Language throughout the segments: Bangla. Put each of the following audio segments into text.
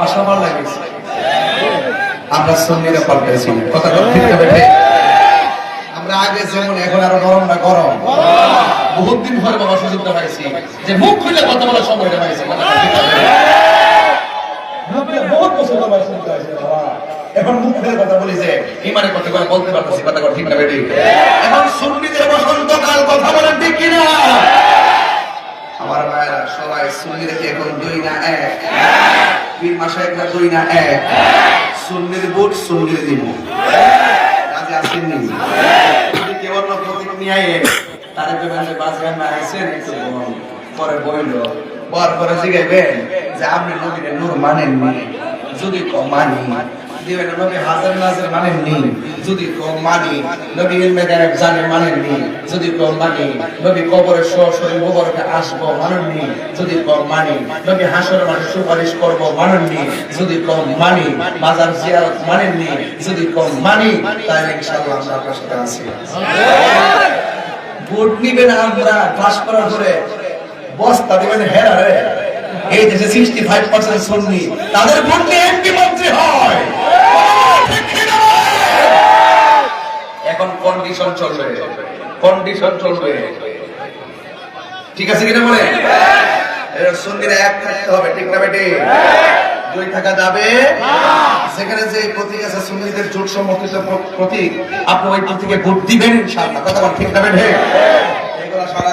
ভাষা ভালো আমরা সুন্নিরা পাল্টেছি কথা ঠিক বেঠে? আমরা আগে যেমন, এখন আরও গরম না গরম? বহুত দিন পরে বাবা সুযোগটা পাইছি যে মুখ খুলে কথা বলার সময়টা পাইছি? বহুত বছর। এখন মুখ খুলে কথা বলি যে, ইমানের কথা করে বলতে পারতেছি, কথা কথা ঠিক না বেটি এখন সুন্নিদের বসন্তকাল, কথা বলেন ঠিক কিনা? আমার ভাইরা, সবাই সুন্নি রেখে এখন দুই না এক। পীর মাসায় না দুই না এক। সুন্নির বুট, সুন্নির দিব কাজে আসেন নি? যদি কেউ অন্য প্রতীক নিয়ে আয়ে পেমেন্টে বাস গান না আইসেন একটু পরে বইল। পর পরে জিগাইবেন যে আপনি নবীরে নূর মানেন নি যদি কম মানি দিবেন, নবী হাজার নাজের মানেন নি যদি কম মানি, নবী ইলমে গায়েব জানে মানেন নি যদি কম মানি, নবী কবরে সরাসরি মোবারকে আসব মানেন নি যদি কম মানি, নবী হাসর মাঠে সুপারিশ করব মানেন নি যদি কম মানি মাজার জিয়ারত মানেন নি যদি কম মানি, তাহলে ইনশাআল্লাহ আমরা আপনার সাথে আছি। ভোট নিবেন আমরা ক্লাস করার পরে বস্তা দিবেন হেরা রে এই দেশে সিক্সটি ফাইভ পার্সেন্ট সুন্নি। তাদের ভোট নিয়ে এমপি এখন কন্ডিশন চলবে। কন্ডিশন চলবে। ঠিক আছে কিনা বলে সঙ্গীরা এক থাকতে হবে, ঠিক না বেটি? দুই থাকা যাবে। সেখানে যে প্রতীক আছে, সুন্নিদের জোট সমর্থিত প্রতীক, আপনি ওই প্রতীকে ভোট দিবেন ইনশাআল্লাহ। কথা ঠিক না বেটে? সারা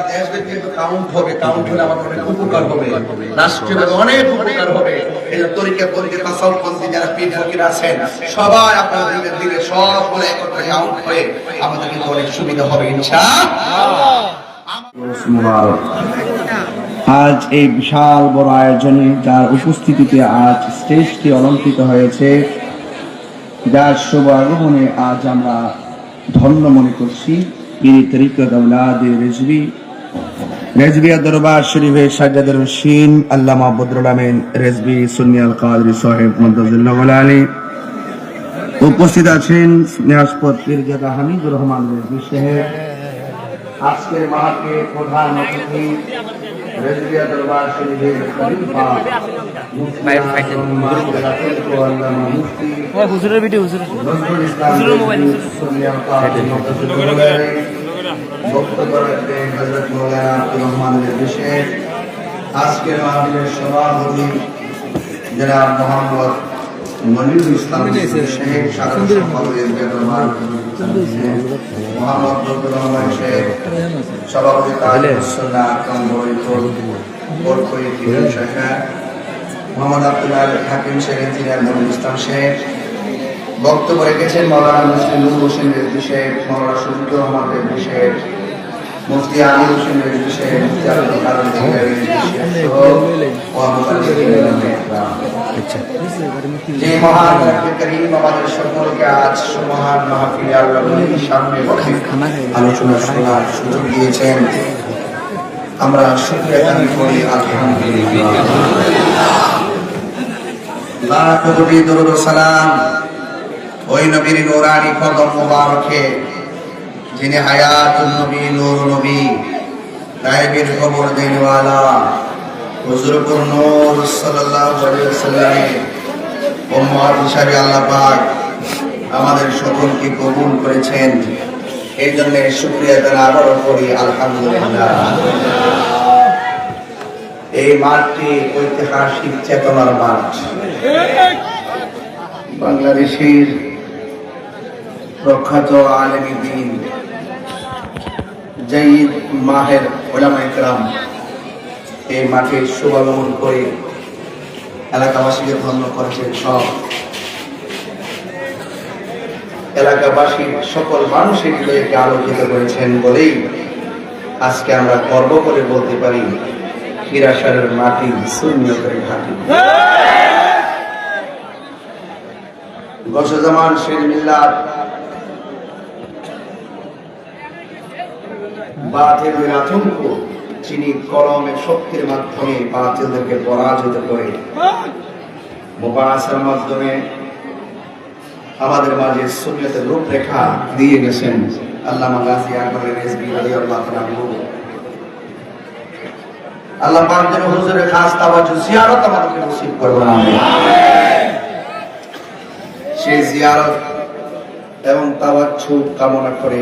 কিন্তু কাউন্ট হবে কাউন্ট হলে আমার অনেক উপকার হবে। অনেক উপকার হবে। এই যারা আছেন, সবাই আপনারা একত্রে কাউন্ট হয়ে আমাদের কিন্তু অনেক সুবিধা হবে, ইনশাআল্লাহ। আজ এই বিশাল বড় আয়োজনে যার উপস্থিতিতে আজ স্টেজটি অলঙ্কৃত হয়েছে, যার শুভ আগমনে আজ আমরা ধন্য মনে করছি। পীর তরিকত আওলাদ রেজবি রেজবিয়া দরবার শরীফের সাজ্জাদুর রশিন আল্লামা বদরুল আমিন রেজবি সুনিয়াল কাদরি সাহেব মন্তাজুল্লাহ আলী। উপস্থিত আছেন স্নেহাসপদ পীরজাদা হামিদুর রহমান রেজবি সাহেব। আজকের মাহফিলে প্রধান অতিথি রেজবিয়া দরবার শরীফের খলিফা হুজুরের ভিডিও হুজুর হুজুরের মোবাইল, বক্তব্য রাখবেন হযরত মাওলানা আব্দুর আজকের মাহফিলের সভাপতি মোহাম্মদ মনিরুল ইসলাম শেখ সাধারণ সম্পাদক রেজবিয়া মোহাম্মদ বদরুল রহমান শেখ সভাপতি তাজুসুল্লাহ আকরাম বরিকুল বোরকই তিন শাখা মোহাম্মদ আব্দুল হাকিম শেখ ইঞ্জিনিয়ার ইসলাম শেখ বক্তব্য রেখেছেন মৌলানা মুসলিম হোসেন রেজবি শেখ মৌলানা শফিকুর রহমান রেজবি শেখ মুফতি আমির হোসেন রেজবি শেখ মুফতি আব্দুল কালাম রেজবি শেখ সহ ওয়ামুকাল্লিমিন ইকরাম যে মহান করিম আমাদের সকলকে আজ সুমহান মাহফিলে আল্লাহ সামনে বসে আলোচনা শোনার সুযোগ দিয়েছেন। আমরা শুকরিয়া জ্ঞাপন করি আলহামদুলিল্লাহ। লাখ কোটি দরুদ ও সালাম ওই নবীর নূরানি কদম মুবারকে যিনি নবী গায়েবের খবর দেনওয়ালা, হুজুরপুর নূর সাল্লাল্লাহু আলাইহি ওয়াসাল্লামের উম্মত হিসাবে আল্লাহ পাক আমাদের সকলকে কবুল করেছেন। এই জন্য শুক্রিয়া তারা আবারও করি আলহামদুলিল্লাহ। এই মাঠটি ঐতিহাসিক চেতনার মাঠ। বাংলাদেশের প্রখ্যাত আলেমী দিন জাইদ মাহের ওলামা ইকরাম এই মাঠে শুভাগমন করে এলাকাবাসীকে ধন্য করেছেন সব। এলাকাবাসীর সকল মানুষের হৃদয়কে আলোকিত করেছেন বলেই আজকে আমরা গর্ব করে বলতে পারি হিরাসারের মাটি শূন্যতের ঘাটি। গসজামান শের মিল্লাত বাতিলের আতঙ্ক যিনি কলমের শক্তির মাধ্যমে বাতিলদেরকে পরাজিত করে। মুবাসার মাধ্যমে আমাদের মাঝে সুন্নতের রূপরেখা দিয়ে গেছেন আল্লামা গাজী আকবর রেজবি তাআলা আনহু। আল্লাহ পাক হুজুরের খাস তাওয়াজ্জুহ জিয়ারত আমাদেরকে নসিব করবেন সেই জিয়ারত এবং তাওয়াচ্ছু কামনা করে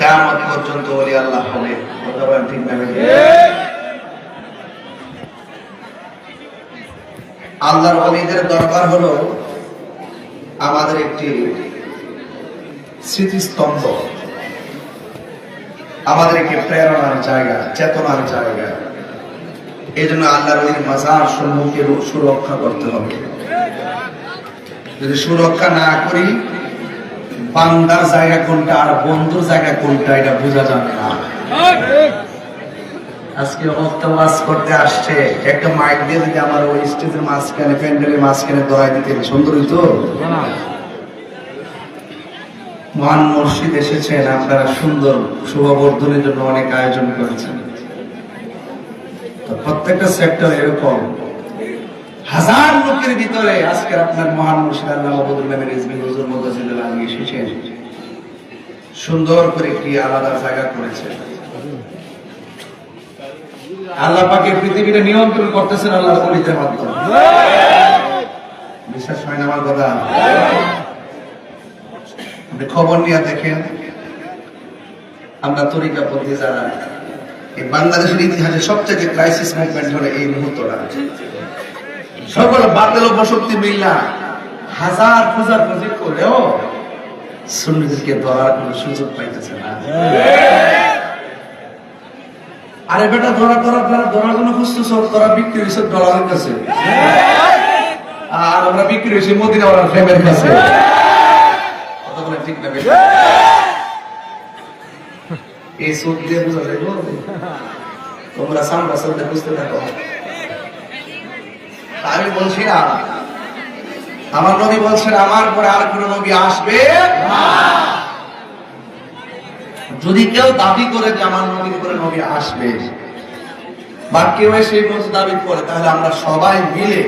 কেমন পর্যন্ত ওলি আল্লাহ হবে। আল্লাহর অলিদের দরবার হলো আমাদের একটি স্মৃতিস্তম্ভ। আমাদের একটি প্রেরণার জায়গা, চেতনার জায়গা। এই জন্য আল্লাহর অলির মাজার সম্মুখে সুরক্ষা করতে হবে। যদি সুরক্ষা না করি বান্দার জায়গা কোনটা আর বন্ধুর জায়গা কোনটা, এটা বোঝা যাবে না। আজকে অমুকটা ওয়াজ করতে আসছে। একটা মাইক দিয়ে যদি আমার ওই স্টেজের মাঝখানে, প্যান্ডেলের মাঝখানে দড়াই দিতে সুন্দর হইতো। মহান মসজিদ এসেছেন, আপনারা সুন্দর শুভবর্ধনের জন্য অনেক আয়োজন করেছেন। প্রত্যেকটা সেক্টর এরকম। হাজার লোকের ভিতরে আজকে আপনার মহান মুর্শিদ এসেছেন। সুন্দর করে একটি আলাদা জায়গা করেছেন। আল্লাহ পাকে পৃথিবীটা নিয়ন্ত্রণ করতেছেন আল্লাহ বলিতে মাধ্যমে। বিশ্বাস হয় না আমার কথা? আপনি খবর নিয়ে দেখেন, আমরা তরিকা পদ্ধতি যারা, এই বাংলাদেশের ইতিহাসে সবচেয়ে ক্রাইসিস মুভমেন্ট হলো এই মুহূর্তটা। সকল বাতিল বসতি মিল্লা। হাজার প্রজেক্ট করেও সুন্নিদেরকে ধরার কোনো সুযোগ পাইতেছে না। আরে বেটা, ধরা ধরা ধরা ধরার জন্য খুঁজতেছ তোরা বিক্রি হয়েছে ডলারের কাছে। আর আমরা বিক্রি হয়েছি মদিনা ওনার ফ্রেমের কাছে ঠিক না এই সুদ দিয়ে বোঝা যায়? তোমরা সামরা সামনে বুঝতে থাকো। আমি বলছি না আমার নবী বলছেন আমার পরে আর কোন নবী আসবে যদি কেউ দাবি করে যে আমার নবীর পরে নবী আসবে বা কেউ সেই মতো দাবি করে তাহলে আমরা সবাই মিলে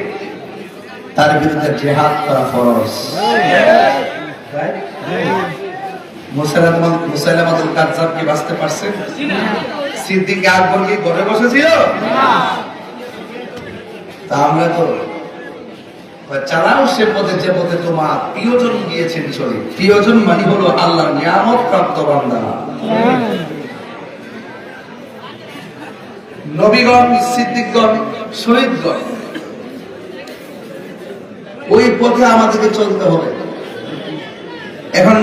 তার বিরুদ্ধে জেহাদ করা ফরজ। মুসাইলামাতুল কাজ্জাব কি বাঁচতে পারছে? সিদ্দিক আকবর কি ঘরে বসেছিল? তা আমরা তো চালাও সে পথে যে পথে তোমার প্রিয়জন গিয়েছেন চলে প্রিয়জন মানে হলো আল্লাহর নিয়ামত প্রাপ্ত বান্দা। নবীগণ, সিদ্দিকগণ, শহীদগণ, ওই পথে আমাদেরকে চলতে হবে। এখন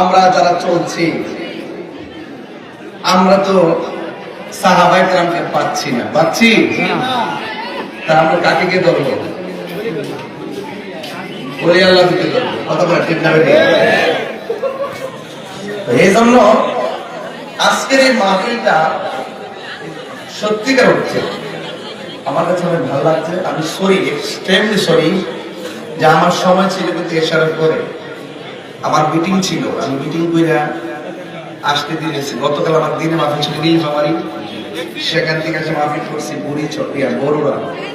আমরা যারা চলছি, আমরা তো সাহাবাই কেরামকে পাচ্ছি না। পাচ্ছি? তা আমরা কাকে কে ধরবো? এই জন্য আজকের এই সত্যিকার আমার কাছে অনেক ভালো লাগছে। আমি আমার সময় ছিল কিন্তু এসার করে আমার মিটিং ছিল, আমি মিটিং করে আসতে দিয়েছি। গতকাল আমার দিনে মাফিল ছিল নীলফামারি সেখান থেকে এসে মাফিল করছি বুড়ি, চটিয়া বড়ুরা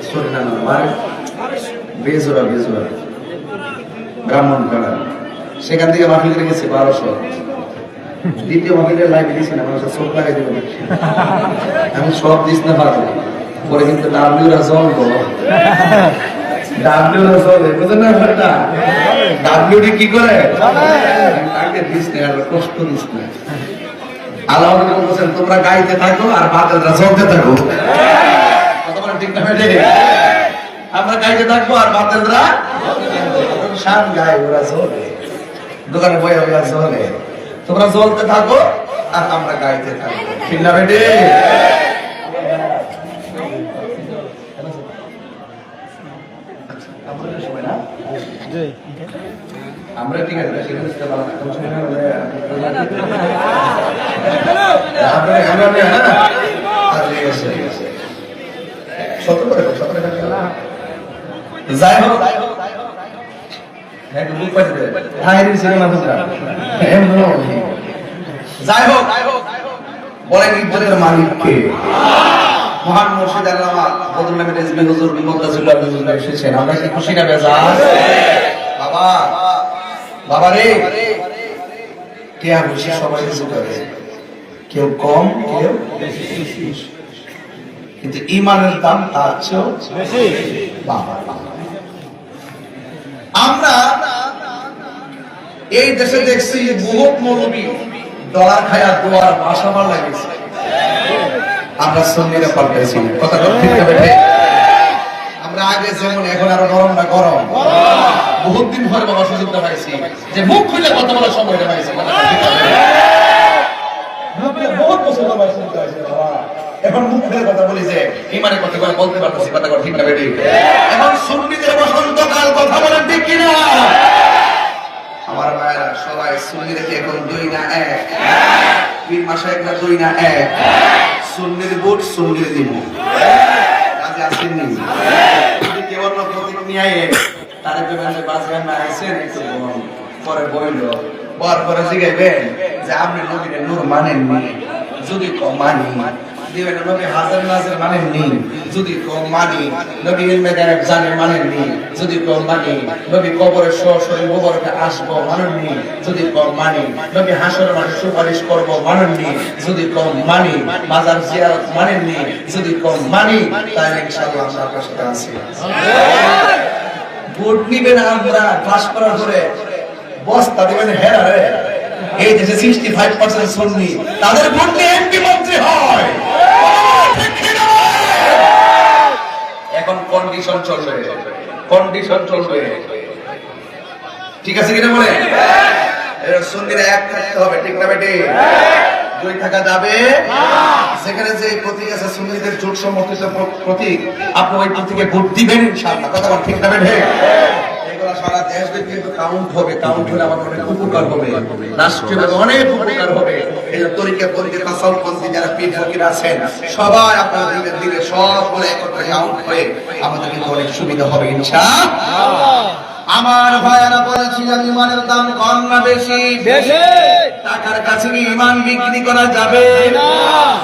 সরি না না আমার বেজোরা বেজোরা ব্রাহ্মণ পাড়া সেখান থেকে মাফিল করে গেছি বারোশো। দ্বিতীয় মাফিলের লাইভ দিয়েছি না, মানুষের চোখ লাগাই দেবো আমি সব দিস না পারব। পরে কিন্তু ডাব্লিউরা জলবো ডাব্লিউরা জলে বুঝলেন না ব্যাপারটা? ডাব্লিউডি কি করে? তাকে দিস না কষ্ট দিস না। আল্লাহ তোমরা গাইতে থাকো আর বাতিলরা জ্বলতে থাকো। ঠিক না আমরা গাইতে থাকব আর বাতিলরা শান গায়ে, ওরা জ্বলে। দোকানে বই ওরা জ্বলে। তোমরা জ্বলতে থাকো আর আমরা গাইতে থাকব। ঠিক না আমাদের সময় না আমরা ঠিক আছে সেখানে বুঝতে পারলাম না। কোনো সময় না হলে আমরা আমরা আমরা হ্যাঁ আর ঠিক আছে, ঠিক আছে। সতর্ক রেখো, সতর্ক রেখো। যাই হোক। হ্যাঁ সিনেমা দুটা যাই হোক। বলেন ইজ্জতের মহান মুর্শিদ আল্লামা বদরুল আমিন রেজবি হুজুর মুত্তাসিল্লাহ হুজুর এসেছেন। আমরা কি খুশি না বেজার? বাবা। বাবা রে কে আর সবাই কিছু করে কেউ কম কেউ কিন্তু ইমানের দাম তার চেয়েও বাবা বাবা। আমরা এই দেশে দেখছি বহুত মৌলবী ডলার খায়া দোয়ার বাসাবার লাগিয়েছে আমরা পাল্টাইছি। কথা ঠিক আমরা আগে যেমন এখন আরও গরম না গরম। বহুত দিন পরে বাবা সুযোগটা পাইছি যে মুখ খুলে কথা বলার সময়টা পাইছি? বহুত বছর পর সুযোগটা পাইছি বাবা। এখন মুখ খুলে কথা বলি যে ইমানের কথা করে বলতে পারতেছি কথা ঠিক না বেঠে এখন সুন্নিদের বসন্তকাল কথা বলেন ঠিক কিনা? আমার ভাইরা সবাই সুন্নি রেখে এখন দুই না এক? তিন মাসে এক না দুই না এক? সুন্নির বুট সুন্নির দিব কাজে আসেন নি? যদি যদি কম মানি। নবী হাজার নাজের মানি। মানি। গোবরকে আসব মানেননি, যদি কম মানি। নবী হাসর মাঠে সুপারিশ করব মানেননি, যদি কম মানি। মাজার জিয়ারত মানেননি, যদি কম মানি। তাহলে আমরা আছি। ভোট নিবেন আমরা পাস করার পরে। বস্তা দিবেন হেরা রে। এই দেশে সিক্সটি ফাইভ পার্সেন্ট সুন্নি, তাদের ভোট নিয়ে এমপি মন্ত্রী হয়? এখন কন্ডিশন চলবে। কন্ডিশন চলবে। ঠিক আছে কিনা বলে? সুন্নিরা এক থাকতে হবে, ঠিক না বেটে? দুই থাকা যাবে সেখানে যে প্রতীক আছে সুন্নিদের জোট সমর্থিত প্রতীক আপনি ওই প্রতীকে ভোট দিবেন ইনশাআল্লাহ। কথা ঠিক না বেটে এগুলো সারা দেশ কিন্তু কাউন্ট হবে। কাউন্ট হলে আমার অনেক উপকার হবে। রাষ্ট্রীয়ভাবে অনেক উপকার হবে। এই যে তরিকা তরিকা তাসাউফপন্থী যারা পীর ফকির আছেন সবাই আপনারা দিলে সব বলে একত্রে কাউন্ট হয়ে আমাদের কিন্তু অনেক সুবিধা হবে ইনশাআল্লাহ আমার ভাইয়ারা বলেছিলেন ইমানের দাম কম না বেশি? বেশি। টাকার কাছে কি ইমান বিক্রি করা যাবে?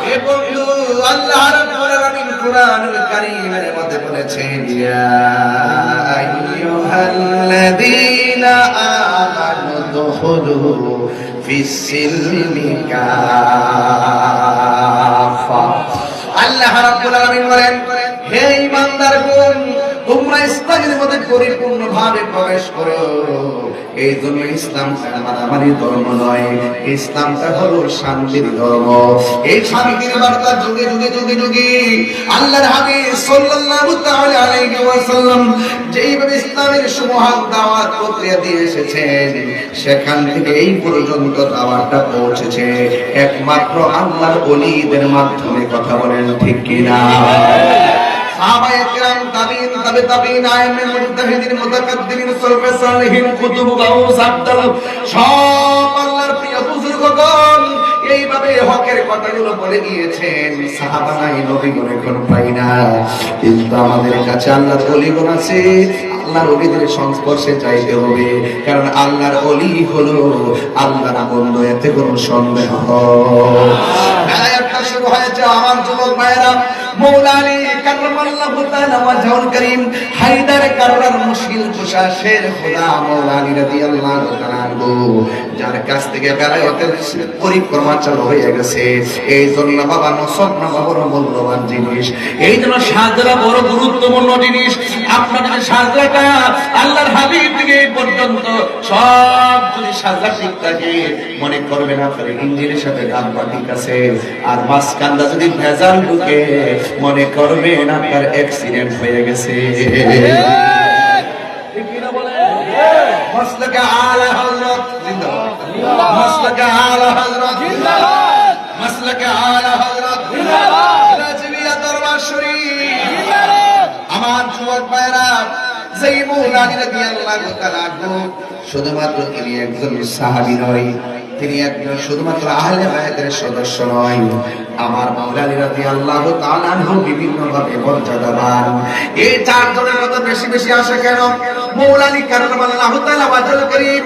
এ বন্ধু আল্লাহ রাব্বুল আলামিন কোরআনুল কারীমের মধ্যে বলেছেন ইয়া আইয়ুহাল্লাযীনা আমানু দুখুলু ফিস সিলমি কাফা আল্লাহ রাব্বুল আলামিন বলেন হে ঈমানদারগণ তোমরা ইসলামের মধ্যে পরিপূর্ণভাবে প্রবেশ করো। এই জন্য ইসলামটা মারামারি ধর্ম নয়, ইসলামটা হলো শান্তির ধর্ম। এই শান্তির বার্তা যুগে যুগে যুগে যুগে আল্লাহর হাবিব সাল্লাল্লাহু তাআলা ওয়াসাল্লাম যেইভাবে ইসলামের দাওয়াত প্রক্রিয়া দিয়ে এসেছেন, সেখান থেকে এই পর্যন্ত দাওয়াতটা পৌঁছেছে। একমাত্র আল্লাহর ওলিদের মাধ্যমে কথা বলেন ঠিক কিনা? সাহাবায়ে কেরাম তাবিঈন তাবে মুজতাহিদিন মুতাকাদ্দিমিন সালফে সালিহিন কুতুব গাউস আবদাল সব আল্লাহর প্রিয় বুজুর্গগণ এইভাবে হকের কথাগুলো বলে গিয়েছেন। সাহাবা নাই নবীগণ এখন পাই না। কিন্তু আমাদের কাছে আল্লাহর অলিগণ আছে। আল্লাহর অলিদের সংস্পর্শে চাইতে হবে। কারণ আল্লাহর অলি হলো আল্লাহর বন্ধু এতে কোনো সন্দেহ আয়াতটা শুরু হয়েছে। আমার যুবক ভাইয়েরা মূল্যবান জিনিস। এই জন্য সাজরা বড় গুরুত্বপূর্ণ জিনিস। আপনাদের সাজরাটা আল্লাহর হাবিব থেকে পর্যন্ত সব যদি সাজরা ঠিক থাকে, মনে করবেন আপনার ইঞ্জিনের সাথে আছে আর মাঝখানটা যদি ভেজাল ঢুকে মনে করবেন আপনার অ্যাক্সিডেন্ট হয়ে গেছে। মসলকে আলা হযরত জিন্দাবাদ। মসলকে আলা হযরত জিন্দাবাদ। মসলকে আলা হযরত জিন্দাবাদ। রাজবিয়া দরবার শরীফ। আমার যুবক ভাইরা যেই মৌলানি রাদিয়াল্লাহু তাআলা শুধুমাত্র তিনি একজন সাহাবী নয় তিনি একজন শুধুমাত্র আহলে বায়াতের সদস্য নয়। আমার মাওলানা রাজি তাআলা আনহু বিভিন্ন ভাবে মর্যাদাবান এই চারজনের কথা বেশি বেশি আসে কেন? মৌলানি কাররামাল্লাহু তাআলা ওয়াজল করিম।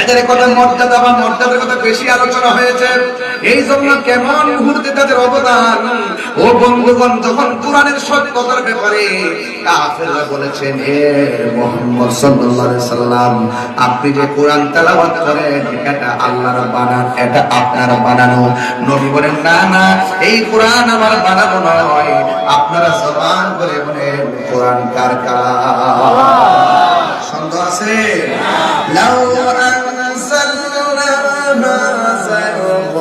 এদের কথা মর্যাদা বা মর্যাদার কথা বেশি আলোচনা হয়েছে। এই জন্য কেমন মুহূর্তে তাদের অবদান? ও বন্ধুগণ, যখন কোরআনের সত্যতার ব্যাপারে কাফেররা বলেছেন, হে মোহাম্মদ সাল্লাল্লাহু আলাইহি সাল্লাম, আপনি যে কোরআন তেলাওয়াত করেন, এটা আল্লাহর বানান, এটা আপনার বানানো। নবী বলেন, না না, এই কোরআন আমার বানানো নয়। আপনারা জবান করে বলেন, কোরআন কার কার? সন্দেহ আছে? লাউ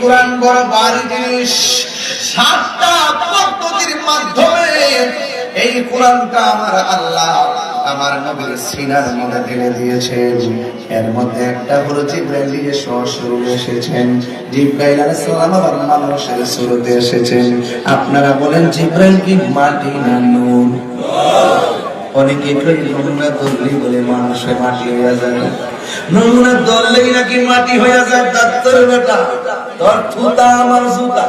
কোরআন বড় বাড়ি জিনিস। সাতটা পদ্ধতির মাধ্যমে এই কোরআনটা আমার আল্লাহ আমার নবীর সিনার মধ্যে ঢেলে দিয়েছেন। এর মধ্যে একটা হলো জিব্রাইল দিয়ে এসেছেন। জিব্রাইল আলাইহিস সালাম আবার মানুষের সুরতে এসেছেন। আপনারা বলেন, জিব্রাইল কি মাটি না নূর অনেকে কই বলে মানুষের মাটি হয়ে যায়। নমুনা ধরলেই নাকি মাটি হয়ে যায় ডাক্তার বেটা। তোর থুতা, আমার জুতা।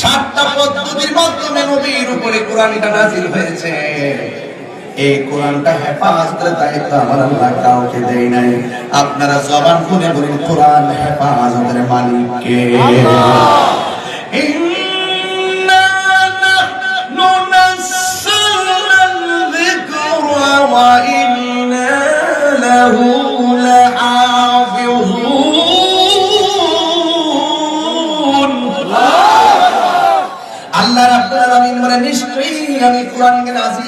সাতটা পদ্ধতির মাধ্যমে নবীর উপরে কোরআনটা নাজিল হয়েছে। এই কোরআনটা হেফাজতের দায়িত্ব আমার আল্লাহ কাউকে দেই নাই। আপনারা জবান খুলে বলেন, কোরআন হেফাজতের মালিক কে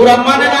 ওরা মানে না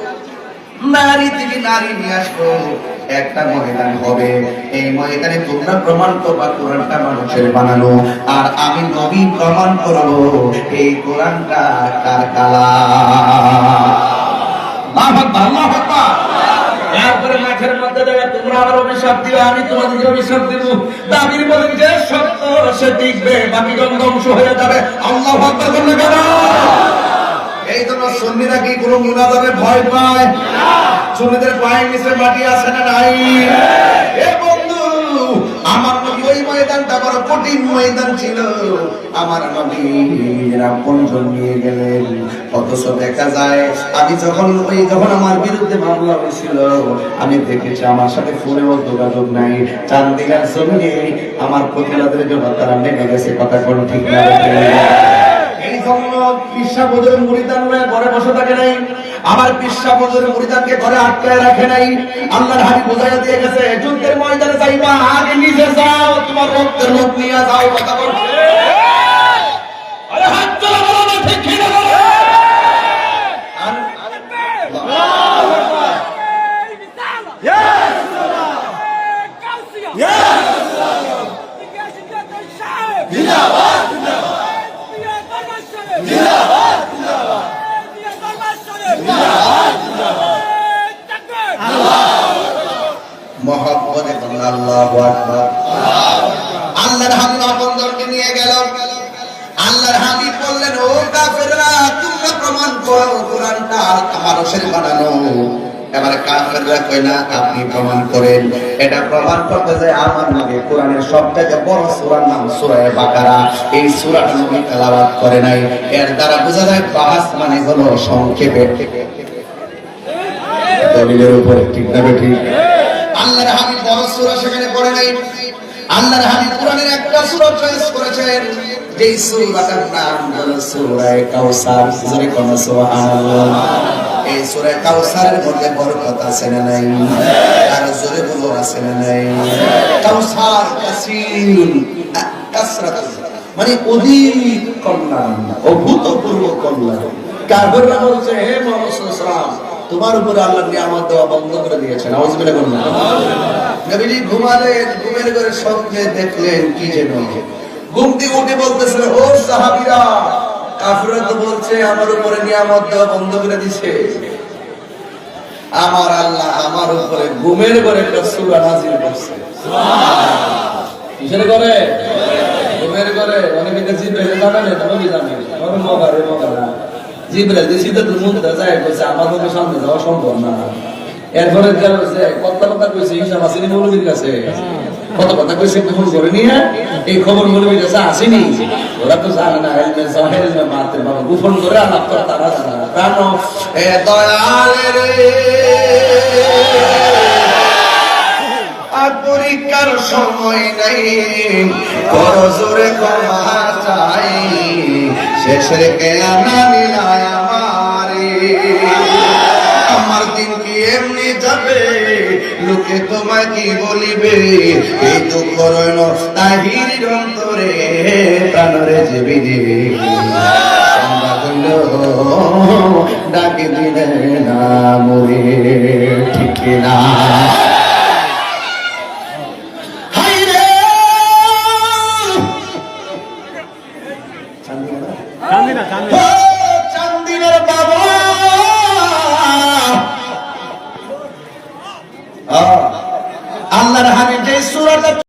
নারী থেকে নারী নিয়ে আসব। একটা ময়দান হবে। এই ময়দানে তোমরা প্রমাণ করবা, কোরআনটা মানুষের বানানো। আর আমি নবী প্রমাণ করব, এই কোরআনটা কার কালা আমি তোমাদেরকে অভিশাপ দিব। দাবির বলেন যে সত্য, সে টিকবে বাকি জন ধ্বংস হয়ে যাবে। আল্লাহ বললে কেন? এই জন্য সুন্নিরা কি ভয় পায়? সুন্নিদের পায়ের নিচে মাটি আছে না নাই? আমার নবী ওই ময়দানটা বড় কঠিন ময়দান ছিল। আমার নিয়ে গেলেন। অথচ দেখা যায়, আমি যখন ওই যখন আমার বিরুদ্ধে মামলা হয়েছিল, আমি দেখেছি আমার সাথে ফোনেও যোগাযোগ নাই। চান্দিগার জমিনে আমার প্রতিবাদের জন্য তারা নেমে গেছে, কথা কোন ঠিক না জন্য ঘরে বসে থাকে নাই। আমার পিসা বোধের মুড়িদানকে ঘরে আটকায় রাখে নাই। আল্লাহর হাবি বোঝাই দিয়ে গেছে, যুদ্ধের ময়দানে যাইবা, আগে নিজে যাও, তোমার রক্তের লোক নিয়ে যাও, কথা বলছে আরে হাত তোলা বলো না ঠিক কিনা বলো মহব্বতে বলল আল্লাহু আকবার আল্লাহর হাবিব আপনজনকে নিয়ে গেল আল্লাহর হাবিব বললেন ও কাফেররা তোমরা প্রমাণ করো কোরআনটা আমার রসের বানানো এবারে কাফেররা কই না আপনি প্রমাণ করেন এটা করতে যায় আমার নবী কোরআনের সবথেকে বড় সূরার নাম সূরা বাকারা। এই সূরাটা নবী তেলাওয়াত করে নাই। এর দ্বারা বোঝা যায় বাহাস মানে হলো সংক্ষেপে। দলিলের উপরে ঠিক না ঠিক? আল্লাহর হাবিব বড় সূরা সেখানে পড়ে নাই। আল্লাহর হাবিব কোরআনের একটা সূরা চয়েস করেছেন। যেই সূরাটার নাম হলো সূরা কাউসার। জোরে কোন, সুবহানাল্লাহ। এই সূরা কাউসারের মধ্যে বরকত আছে না নাই? আর জোরে বলো আছে না নাই? কাউসার কাসির কাসরাত মানে অধিক কল্যাণ, অভূতপূর্ব কল্যাণ। কাফেররা বলছে হে তোমার উপরে আল্লাহ নিয়ামত দেওয়া বন্ধ করে দিয়েছেন। আওয়াজ বলে বলুন নবীজি ঘুমালেন, ঘুমের ঘরে স্বপ্নে দেখলেন কি যেন। ঘুম থেকে উঠে ও কাফিররা তো বলছে, আমার উপরে নিয়ামত দেওয়া বন্ধ করে দিছে। আমার আল্লাহ আমার উপরে ঘুমের ঘরে একটা সূরা নাযিল করছে। কিসের করে ঘুমের করে অনেকে জিব্রাইল জানেন এটা নবী জানেন আমার মগারে মগারা জিব্রাইল যে তো মুখ যায় কইছে আমার মধ্যে সামনে যাওয়া সম্ভব না। এরপরে গেল যে কত কথা কইছে হিসাব আসেনি মৌলবীর কাছে। কত কথা কইছে ফোন করে নিয়ে এই খবর মৌলবীর কাছে আসেনি। ওরা তো জানে না এলমে জহেল না মাতে বাবা, গোপন করে আলাপ তারা জানে না। প্রাণ এ রে আর পরীক্ষার সময় নাই ক্ষমা চাই লোকে তোমায় কি বলিবে? এই দুঃখ রইল তাহির অন্তরে, প্রাণরে জীবি দিবে ডাকে দিলে না মরে, ঠিক না